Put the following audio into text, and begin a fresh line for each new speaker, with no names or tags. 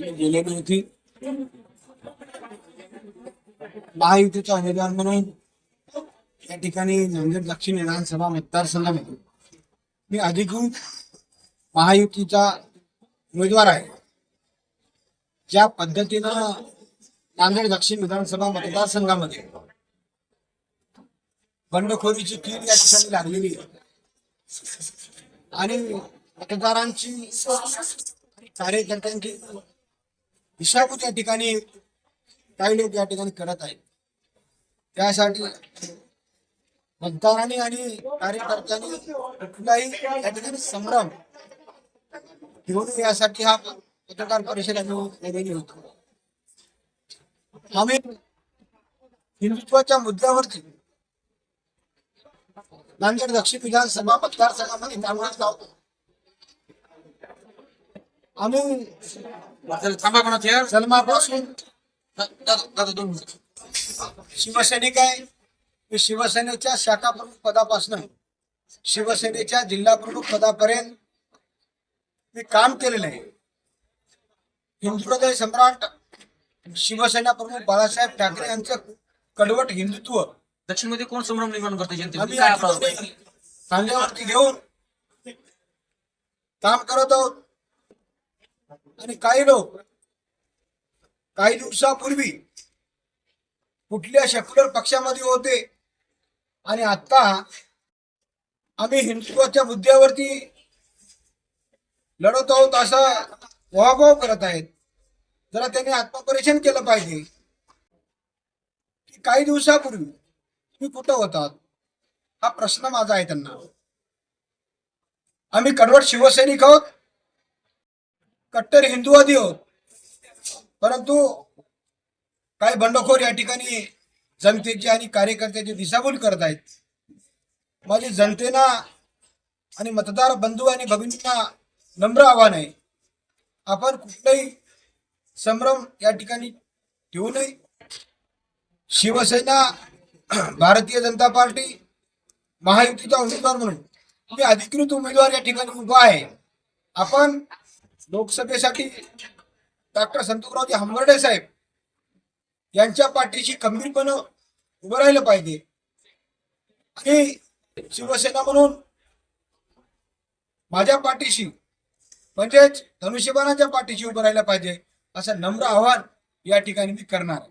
गेलेली होती महायुतीचा उमेदवार म्हणून या ठिकाणी नांदेड दक्षिण विधानसभा मतदारसंघामध्ये मी अधिकृत महायुतीचा उमेदवार आहे. ज्या पद्धतीनं नांदेड दक्षिण विधानसभा मतदारसंघामध्ये बंडखोरीची कीड या ठिकाणी लागलेली आहे. आणि मतदारांची कार्यकर्त्यांची दिशाभूत या ठिकाणी काही लोक या ठिकाणी करत आहेत. त्यासाठी मतदारांनी आणि कार्यकर्त्यांनी कुठलाही या ठिकाणी संभ्रम घेऊन यासाठी हा पत्रकार परिषद आम्ही केलेली होतो. आम्ही हिंदुत्वाच्या मुद्द्यावरती नांदेड दक्षिण विधानसभा मतदारसंघामध्ये त्यामुळेच लावतो आम्ही
थांबा यार
जन्मापासून शिवसैनिक आहे. मी शिवसेनेच्या शाखा प्रमुख पदापासून शिवसेनेच्या जिल्हा प्रमुख पदापर्यंत मी काम केलेलं आहे. हिंदू हृदय सम्राट शिवसेना प्रमुख बाळासाहेब ठाकरे यांचं कडवट हिंदुत्व.
दक्षिणमध्ये कोण संभ्रम निर्माण करते
खांद्यावरती घेऊन काम करत आहोत. आणि काही लोक काही दिवसापूर्वी कुठल्या सेक्युलर पक्षामध्ये होते आणि आता आम्ही हिंदुत्वाच्या मुद्द्यावरती लढत आहोत असा वहाभाव करत आहेत. जरा त्यांनी आत्मपरीक्षण केलं पाहिजे. की काही दिवसापूर्वी तुम्ही कुठं होतात? हा प्रश्न माझा आहे त्यांना. आम्ही कडवट शिवसैनिक आहोत. कट्टर हिंदुवादी आहोत परंतु काही बंडखोर या ठिकाणी जनतेची आणि कार्यकर्त्याची दिशाभूल करत आहेत. माझी जनतेना आणि मतदार बंधू आणि भगिनींना नम्र आव्हान आहे. आपण कुठलाही संभ्रम या ठिकाणी ठेवू नये. शिवसेना भारतीय जनता पार्टी महायुतीचा उमेदवार म्हणून. मी अधिकृत उमेदवार या ठिकाणी उभा आहे. आपण लोकसभेसाठी डॉक्टर संतोषरावजी हंबर्डे साहेब यांच्या पाठीशी खंबीरपणे उभं राहिलं पाहिजे. आणि शिवसेना म्हणून माझ्या पाठीशी म्हणजेच धनुष्यबाणाच्या पाठीशी उभं राहिलं पाहिजे असं नम्र आव्हान या ठिकाणी मी करणार आहे.